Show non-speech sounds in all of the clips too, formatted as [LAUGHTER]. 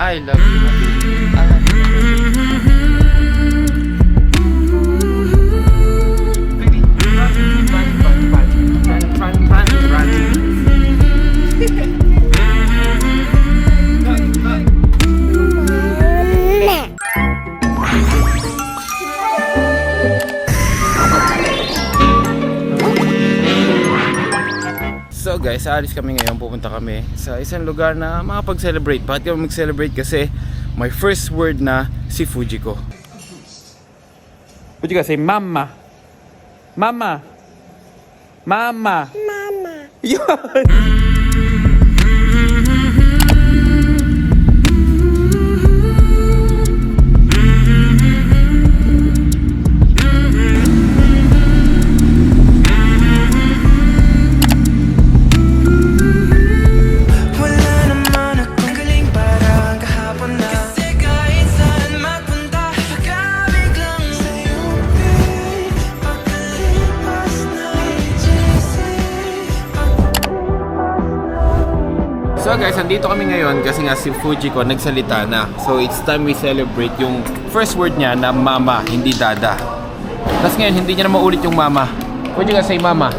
I love you, baby. I love you. So guys, aalis kami ngayon. Pupunta kami sa isang lugar na makapag-celebrate. Bakit kami mag-celebrate? Kasi my first word na si Fujiko. Fujiko, say mama. Mama. Mama. Mama. Yun! [LAUGHS] So guys, andito kami ngayon kasi nga si Fujiko nagsalita na. So it's time we celebrate yung first word niya na mama, hindi dada. Tapos ngayon, hindi niya na maulit yung mama. Fujiko, say mama.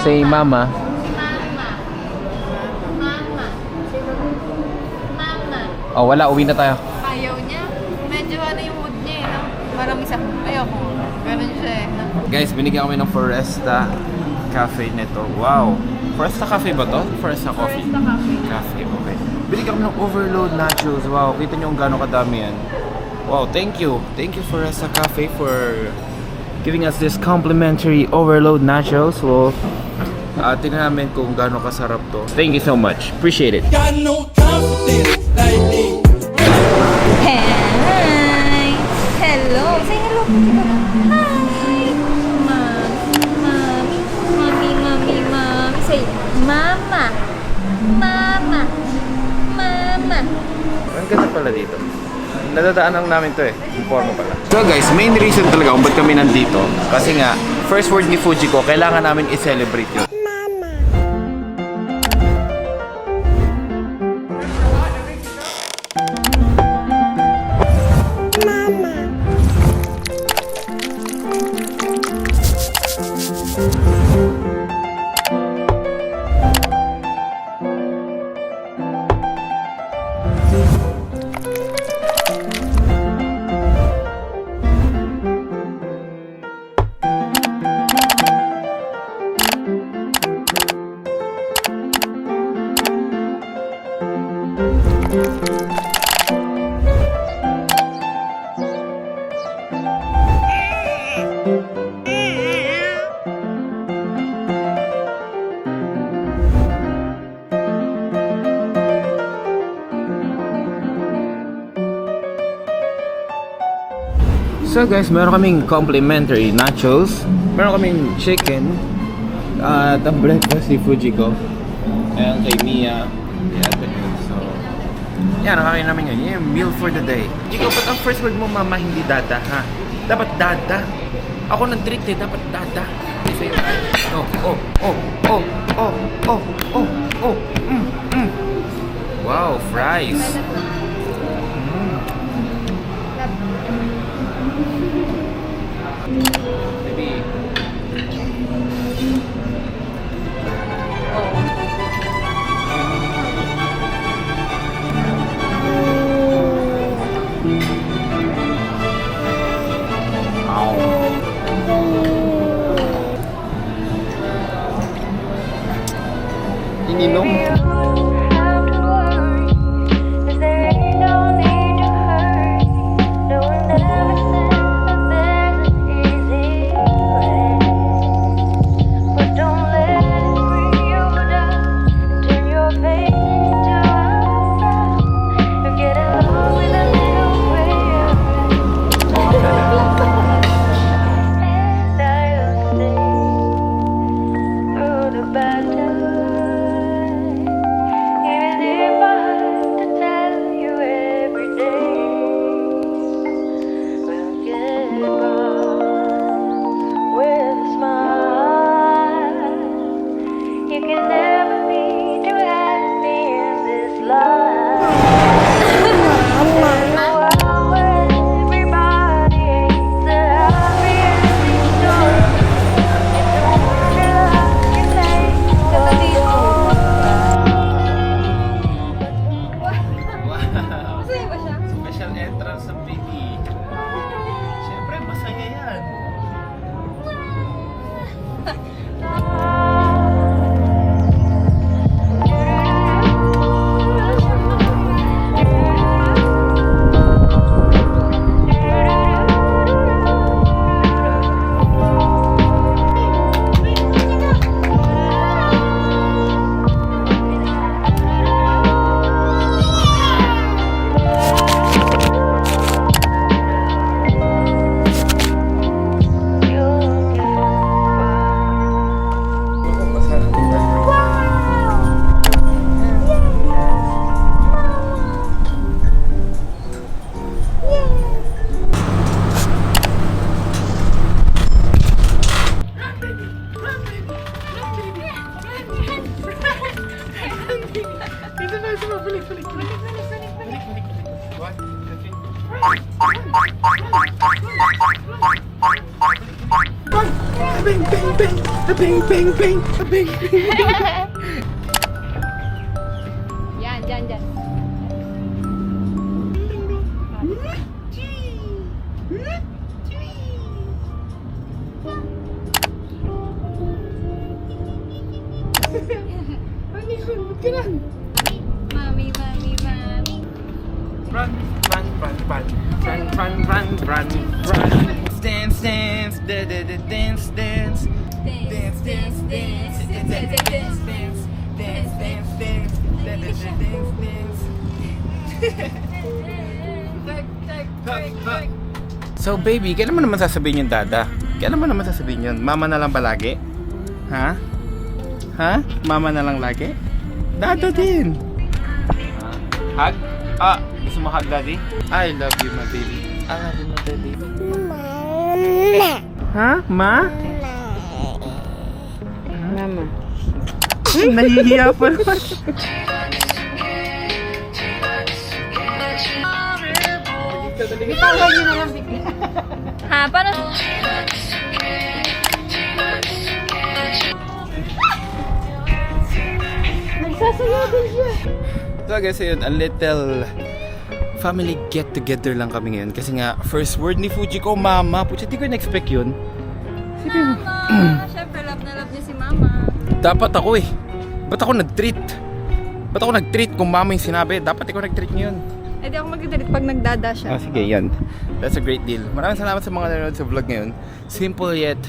Say mama. Mama. Mama. Oh, wala, uwi na tayo. Ayaw niya. Medyo ano yung mood niya eh, no? Parang isa, ayoko. Ganun siya eh. Guys, binigyan kami ng Foresta Cafe nito. Wow! Foresta Cafe ba to? Foresta Coffee? Foresta Cafe. Cafe, okay. Binigyan kami ng overload nachos. Wow, kita nyo kung gaano kadami yan. Wow, thank you. Thank you Foresta Cafe for giving us this complimentary overload nachos. So, uh, tingnan namin kung gaano kasarap to. Thank you so much. Appreciate it. Got no confidence like me Hi! Hello! Say hello. Pala dito. Nadadaanan namin to eh. Informa pala. So guys, main reason talaga kung ba't kami nandito. Kasi nga, first word ni Fujiko, kailangan namin i-celebrate yun. So guys, meron kaming complimentary nachos. Meron kaming chicken. Uh, at ang breakfast ni Fujiko. Ayan kay Mia. Yeah, so, yan, nakakain namin yun. Yung meal for the day. Jiko, ba't ang first word mo, mama, hindi dada, ha? Dapat dada. Ako nang treat eh, dapat dada. Sa'yo. Oh, oh, oh, oh, oh, oh, oh, oh, mm, mm. Wow, fries. inom. Bing bing bing bing bing bing bing bing. Yan yan yan. Ano yung kailangan? Run, run, run, run. Dance, dance, da, da, da, dance, dance. Dance, dance, dance, da, da, da, dance, dance. Dance, dance, dance, da, da, da, dance, dance. Tag. So baby, kailan mo naman sasabihin yung dada? Kailan mo naman sasabihin yun? Mama na lang palagi? Ha? Ha? Mama na lang lagi? Dada din! Hug? Ah, gusto mo hug daddy? I love you my baby. I love you my baby. Ha? Ma? Mama. Nahihiya pa naman. Bitawan niyo na lang bigla. ha, paano? Nagsasayaw din siya. So guys, yun, a little family get together lang kami ngayon. Kasi nga, first word ni Fujiko, mama. Pucha, di ko na-expect yun. Mama! [CLEARS THROAT] Siyempre, love na love niya si Mama. Dapat ako eh. Ba't ako nag-treat? Ba't ako nag-treat kung mama yung sinabi? Dapat ikaw nag-treat ngayon. Eh di ako magdidilit pag nagdada siya. Ah, sige, yan. That's a great deal. Maraming salamat sa mga nanonood sa vlog ngayon. Simple yet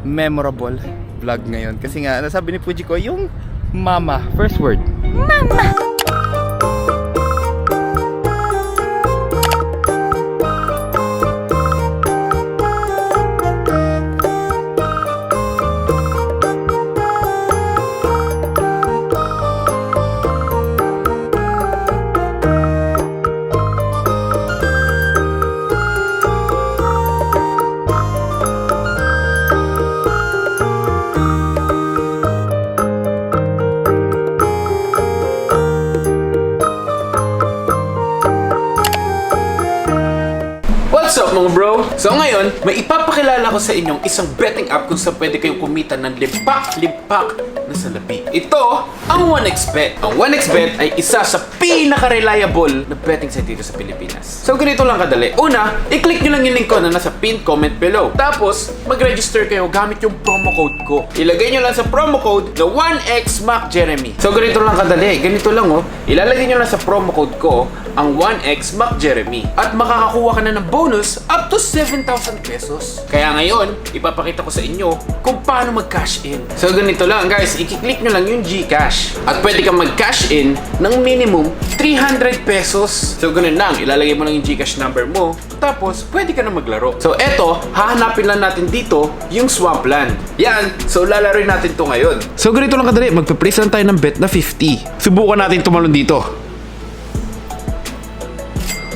memorable vlog ngayon. Kasi nga, nasabi ni Fujiko, yung mama, first word. What's mga bro? So ngayon, may ipapakilala ko sa inyong isang betting app kung saan pwede kayong kumita ng limpak-limpak na salapi. Ito ang 1xBet. Ang 1xBet ay isa sa pinaka-reliable na betting site dito sa Pilipinas. So ganito lang kadali. Una, i-click nyo lang yung link ko na nasa pinned comment below. Tapos, mag-register kayo gamit yung promo code ko. Ilagay nyo lang sa promo code na 1xMacJeremy. So ganito lang kadali. Ganito lang oh. Ilalagay nyo lang sa promo code ko ang 1x Jeremy at makakakuha ka na ng bonus up to 7,000 pesos. Kaya ngayon, ipapakita ko sa inyo kung paano mag-cash in. So ganito lang guys, i-click nyo lang yung GCash at pwede kang mag-cash in ng minimum 300 pesos. So ganun lang, ilalagay mo lang yung GCash number mo tapos pwede ka na maglaro. So eto, hahanapin lang natin dito yung Swampland. Yan, so lalaroin natin to ngayon. So ganito lang kadali, magpe-place lang tayo ng bet na 50. Subukan natin tumalon dito.